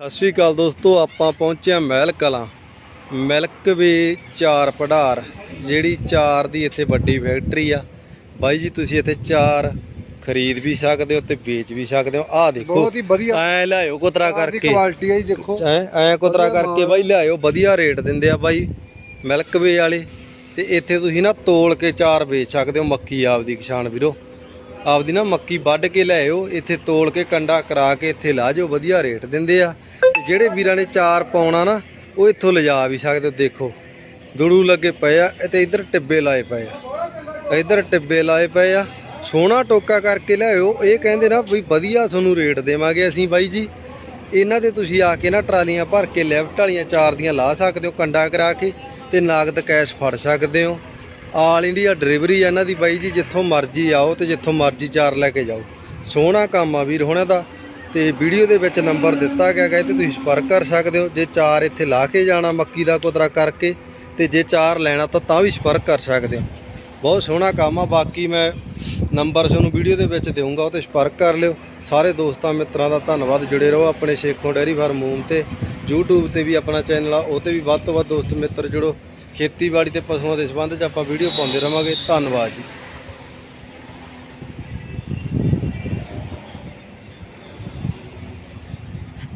ਸਤਿ ਸ਼੍ਰੀ ਅਕਾਲ ਦੋਸਤੋ ਆਪਾਂ ਪਹੁੰਚੇ ਹਾਂ ਮਹਿਲ ਕਲਾਂ। ਮਿਲਕ ਵੇ ਚਾਰ ਪੜਾਰ ਜਿਹੜੀ ਚਾਰ ਦੀ ਇੱਥੇ ਵੱਡੀ ਫੈਕਟਰੀ ਆ। ਬਾਈ ਜੀ ਤੁਸੀਂ ਇੱਥੇ ਚਾਰ ਖਰੀਦ ਵੀ ਸਕਦੇ ਹੋ ਤੇ ਵੇਚ ਵੀ ਸਕਦੇ ਹੋ। ਆਹ ਦੇਖੋ ਬਹੁਤ ਹੀ ਵਧੀਆ। ਐ ਲਿਆਇਓ ਕੁਤਰਾ ਕਰਕੇ। ਕੁਆਲਿਟੀ ਹੈ ਜੀ ਦੇਖੋ। ਐ ਐ ਕੁਤਰਾ ਕਰਕੇ ਬਾਈ ਲਿਆਇਓ ਵਧੀਆ ਰੇਟ ਦਿੰਦੇ ਆ ਬਾਈ ਮਿਲਕ ਵੇ ਵਾਲੇ। ਤੇ ਇੱਥੇ ਤੁਸੀਂ ਨਾ ਤੋਲ ਕੇ ਚਾਰ ਵੇਚ ਸਕਦੇ ਹੋ ਮੱਕੀ ਆਪਦੀ ਕਿਸਾਨ ਵੀਰੋ। ਆਪਦੀ ਨਾ ਮੱਕੀ ਵੱਢ ਕੇ ਲੈ ਆਇਓ, ਇੱਥੇ ਤੋਲ ਕੇ ਕੰਡਾ ਕਰਾ ਕੇ ਇੱਥੇ ਲਾ ਜਾਓ, ਵਧੀਆ ਰੇਟ ਦਿੰਦੇ ਆ। ਜਿਹੜੇ ਵੀਰਾਂ ਨੇ ਚਾਰ ਪਾਉਣਾ ਨਾ, ਉਹ ਇੱਥੋਂ ਲਿਜਾ ਵੀ ਸਕਦੇ, ਦੇਖੋ। ਦੁੜੂ ਲੱਗੇ ਪਏ ਆ ਤੇ ਇੱਧਰ ਟਿੱਬੇ ਲਾਏ ਪਏ ਆ। ਇੱਧਰ ਟਿੱਬੇ ਲਾਏ ਪਏ ਆ। ਸੋਹਣਾ ਟੋਕਾ ਕਰਕੇ ਲਿਆਇਓ ਇਹ ਕਹਿੰਦੇ ਨਾ ਵੀ ਵਧੀਆ ਤੁਹਾਨੂੰ ਰੇਟ ਦੇਵਾਂਗੇ ਅਸੀਂ ਬਾਈ ਜੀ। ਇਹਨਾਂ ਤੇ ਤੁਸੀਂ ਆ ਕੇ ਨਾ ਟਰਾਲੀਆਂ ਭਰ ਕੇ ਲੈਫਟ ਵਾਲੀਆਂ ਚਾਰ ਦੀਆਂ ਲਾ ਸਕਦੇ ਹੋ, ਕੰਡਾ ਕਰਾ ਕੇ ਤੇ ਨਾਗਦ ਕੈਸ਼ ਫੜ ਸਕਦੇ ਹੋ। ਆਲ ਇੰਡੀਆ ਡਿਲੀਵਰੀ ਆ ਇਹਨਾਂ ਦੀ ਬਾਈ ਜੀ, ਜਿੱਥੋਂ ਮਰਜ਼ੀ ਆਓ ਤੇ ਜਿੱਥੋਂ ਮਰਜ਼ੀ ਚਾਰ ਲੈ ਕੇ ਜਾਓ। ਸੋਹਣਾ ਕੰਮ ਆ ਵੀਰ ਹੋਣਾ ਦਾ। ਤੇ ਵੀਡੀਓ ਦੇ ਵਿੱਚ ਨੰਬਰ ਦਿੱਤਾ ਗਿਆ ਹੈ ਤੇ ਤੁਸੀਂ ਸੰਪਰਕ ਕਰ ਸਕਦੇ ਹੋ। ਜੇ ਚਾਰ ਇੱਥੇ ਲਾ ਕੇ ਜਾਣਾ ਮੱਕੀ ਦਾ ਕੁਤਰਾ ਕਰਕੇ, ਤੇ ਜੇ ਚਾਰ ਲੈਣਾ ਤਾਂ ਤਾਂ ਵੀ ਸੰਪਰਕ ਕਰ ਸਕਦੇ ਹੋ। ਬਹੁਤ ਸੋਹਣਾ ਕੰਮ ਆ, ਬਾਕੀ ਮੈਂ ਨੰਬਰ ਤੁਹਾਨੂੰ ਵੀਡੀਓ ਦੇ ਵਿੱਚ ਦੇਵਾਂਗਾ ਉਹ ਤੇ ਸੰਪਰਕ ਕਰ ਲਿਓ। ਸਾਰੇ ਦੋਸਤਾਂ ਮਿੱਤਰਾਂ ਦਾ ਧੰਨਵਾਦ। ਜੁੜੇ ਰਹੋ ਆਪਣੇ ਸ਼ੇਖੋਂ ਡੈਰੀ ਫਾਰਮ ਤੇ। YouTube ਤੇ ਵੀ ਆਪਣਾ ਚੈਨਲ ਆ, ਉਹ ਤੇ ਵੀ ਵੱਧ ਤੋਂ ਵੱਧ ਦੋਸਤ ਮਿੱਤਰ ਜੁੜੋ। ਖੇਤੀਬਾੜੀ ਤੇ ਪਸ਼ੂਆਂ ਦੇ ਸੰਬੰਧ 'ਚ ਆਪਾਂ ਵੀਡੀਓ ਪਾਉਂਦੇ ਰਵਾਂਗੇ। ਧੰਨਵਾਦ ਜੀ।